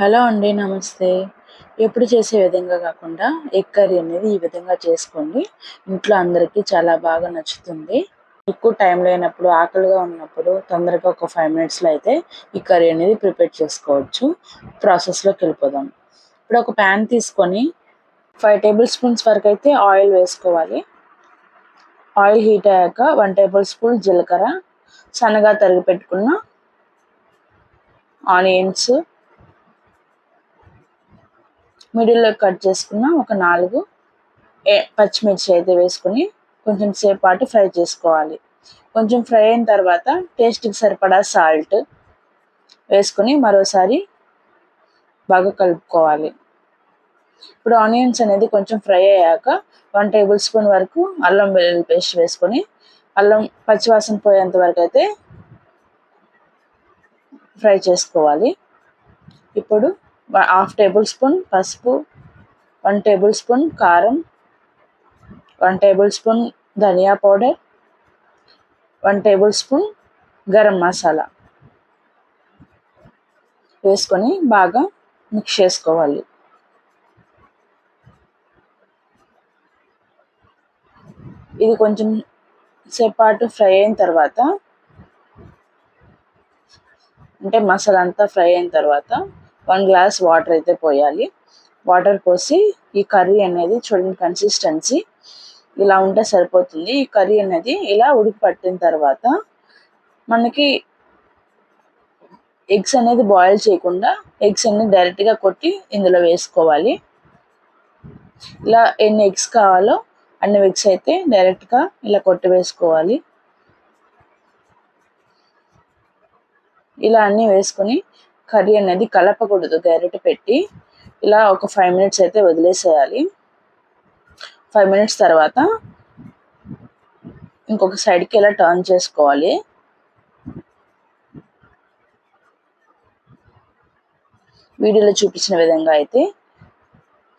Hello అండి నమస్తే. ఎప్పుడు చేసే విధంగా కాకుండా ఎగ్ కర్రీ అనేది ఈ విధంగా చేసుకోండి. ఇంట్లో అందరికీ చాలా బాగా నచ్చుతుంది. ఎక్కువ టైం లేనప్పుడు ఆకలిగా ఉన్నప్పుడు తొందరగా ఒక ఫైవ్ మినిట్స్లో అయితే ఈ కర్రీ అనేది ప్రిపేర్ చేసుకోవచ్చు. ప్రాసెస్లోకి వెళ్ళిపోదాం. ఇప్పుడు ఒక ప్యాన్ తీసుకొని ఫైవ్ టేబుల్ స్పూన్స్ వరకు అయితే ఆయిల్ వేసుకోవాలి. ఆయిల్ హీట్ అయ్యాక వన్ టేబుల్ స్పూన్ జీలకర్ర సన్నగా తరిగి పెట్టుకున్న ఆనియన్స్ మిడిల్లో కట్ చేసుకున్న ఒక నాలుగు పచ్చిమిర్చి అయితే వేసుకొని కొంచెం సేపు పాటు ఫ్రై చేసుకోవాలి. కొంచెం ఫ్రై అయిన తర్వాత టేస్ట్కి సరిపడా సాల్ట్ వేసుకొని మరోసారి బాగా కలుపుకోవాలి. ఇప్పుడు ఆనియన్స్ అనేది కొంచెం ఫ్రై అయ్యాక వన్ టేబుల్ స్పూన్ వరకు అల్లం వెల్లుల్లి పేస్ట్ వేసుకొని అల్లం పచ్చివాసన పోయేంత వరకు అయితే ఫ్రై చేసుకోవాలి. ఇప్పుడు హాఫ్ టేబుల్ స్పూన్ పసుపు వన్ టేబుల్ స్పూన్ కారం వన్ టేబుల్ స్పూన్ ధనియా powder one tablespoon garam masala వేసుకొని బాగా మిక్స్ చేసుకోవాలి. ఇది కొంచెం సేపాటు ఫ్రై అయిన తర్వాత అంటే మసాలా అంతా ఫ్రై అయిన తర్వాత వన్ గ్లాస్ వాటర్ అయితే పోయాలి. వాటర్ పోసి ఈ కర్రీ అనేది చూడండి కన్సిస్టెన్సీ ఇలా ఉంటే సరిపోతుంది. ఈ కర్రీ అనేది ఇలా ఉడికి పట్టిన తర్వాత మనకి ఎగ్స్ అనేది బాయిల్ చేయకుండా ఎగ్స్ అన్ని డైరెక్ట్గా కొట్టి ఇందులో వేసుకోవాలి. ఇలా ఎన్ని ఎగ్స్ కావాలో అన్ని ఎగ్స్ అయితే డైరెక్ట్గా ఇలా కొట్టి వేసుకోవాలి. ఇలా అన్నీ వేసుకొని కర్రీ అనేది కలపకూడదు గరిట పెట్టి. ఇలా ఒక ఫైవ్ మినిట్స్ అయితే వదిలేసేయాలి. ఫైవ్ మినిట్స్ తర్వాత ఇంకొక సైడ్కి ఇలా టర్న్ చేసుకోవాలి. వీడియోలో చూపించిన విధంగా అయితే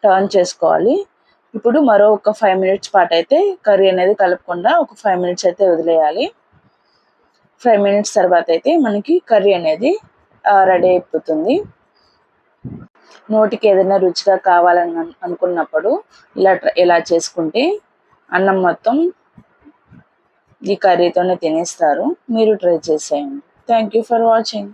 టర్న్ చేసుకోవాలి. ఇప్పుడు మరో ఒక ఫైవ్ మినిట్స్ పాటు అయితే కర్రీ అనేది కలపకుండా ఒక ఫైవ్ మినిట్స్ అయితే వదిలేయాలి. ఫైవ్ మినిట్స్ తర్వాత అయితే మనకి కర్రీ అనేది రెడీ అయిపోతుంది. నోటికి ఏదైనా రుచిగా కావాలని అనుకున్నప్పుడు ఇలా ఇలా చేసుకుంటే అన్నం మొత్తం ఈ కర్రీతోనే తినేస్తారు. మీరు ట్రై చేసేయండి. Thank you for watching